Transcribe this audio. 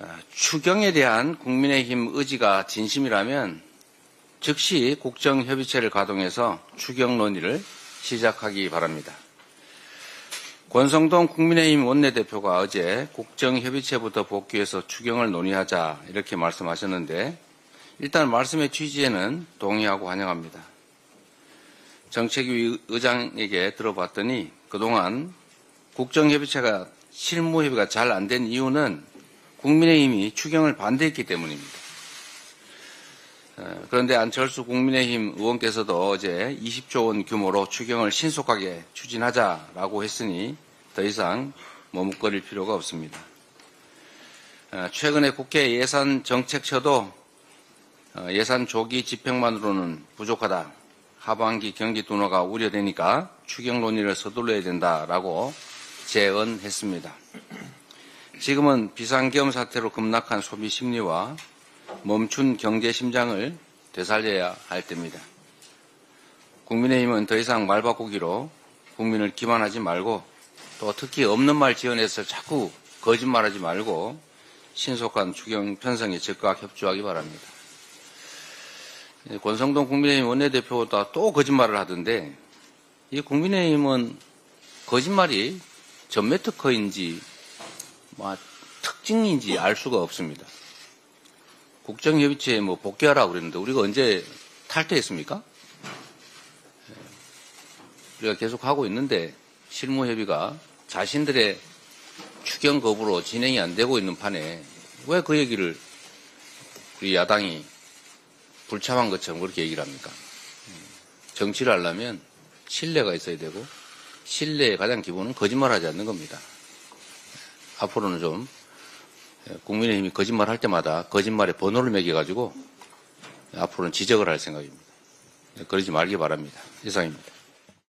아, 추경에 대한 국민의힘 의지가 진심이라면 즉시 국정협의체를 가동해서 추경 논의를 시작하기 바랍니다. 권성동 국민의힘 원내대표가 어제 국정협의체부터 복귀해서 추경을 논의하자 이렇게 말씀하셨는데 일단 말씀의 취지에는 동의하고 환영합니다. 정책위 의장에게 들어봤더니 그동안 국정협의체가 실무협의가 잘 안 된 이유는 국민의힘이 추경을 반대했기 때문입니다. 어, 그런데 안철수 국민의힘 의원께서도 어제 20조 원 규모로 추경을 신속하게 추진하자라고 했으니 더 이상 머뭇거릴 필요가 없습니다. 어, 최근에 국회 예산 정책처도 어, 예산 조기 집행만으로는 부족하다. 하반기 경기 둔화가 우려되니까 추경 논의를 서둘러야 된다라고 제언했습니다. 지금은 비상계엄 사태로 급락한 소비 심리와 멈춘 경제 심장을 되살려야 할 때입니다. 국민의힘은 더 이상 말 바꾸기로 국민을 기만하지 말고 또 특히 없는 말 지어내서 자꾸 거짓말하지 말고 신속한 추경 편성에 적극 협조하기 바랍니다. 예, 권성동 국민의힘 원내대표가 또 거짓말을 하던데 이 국민의힘은 거짓말이 전매 특허인지 뭐 특징인지 알 수가 없습니다. 국정협의체에 뭐 복귀하라고 그랬는데 우리가 언제 탈퇴했습니까? 예, 우리가 계속 하고 있는데 실무협의가 자신들의 추경 거부로 진행이 안 되고 있는 판에 왜 그 얘기를 우리 야당이 불참한 것처럼 그렇게 얘기를 합니까? 음, 정치를 하려면 신뢰가 있어야 되고 신뢰의 가장 기본은 거짓말하지 않는 겁니다. 앞으로는 좀 국민의힘이 거짓말 할 때마다 거짓말의 번호를 매겨가지고 앞으로는 지적을 할 생각입니다. 그러지 말기 바랍니다. 이상입니다.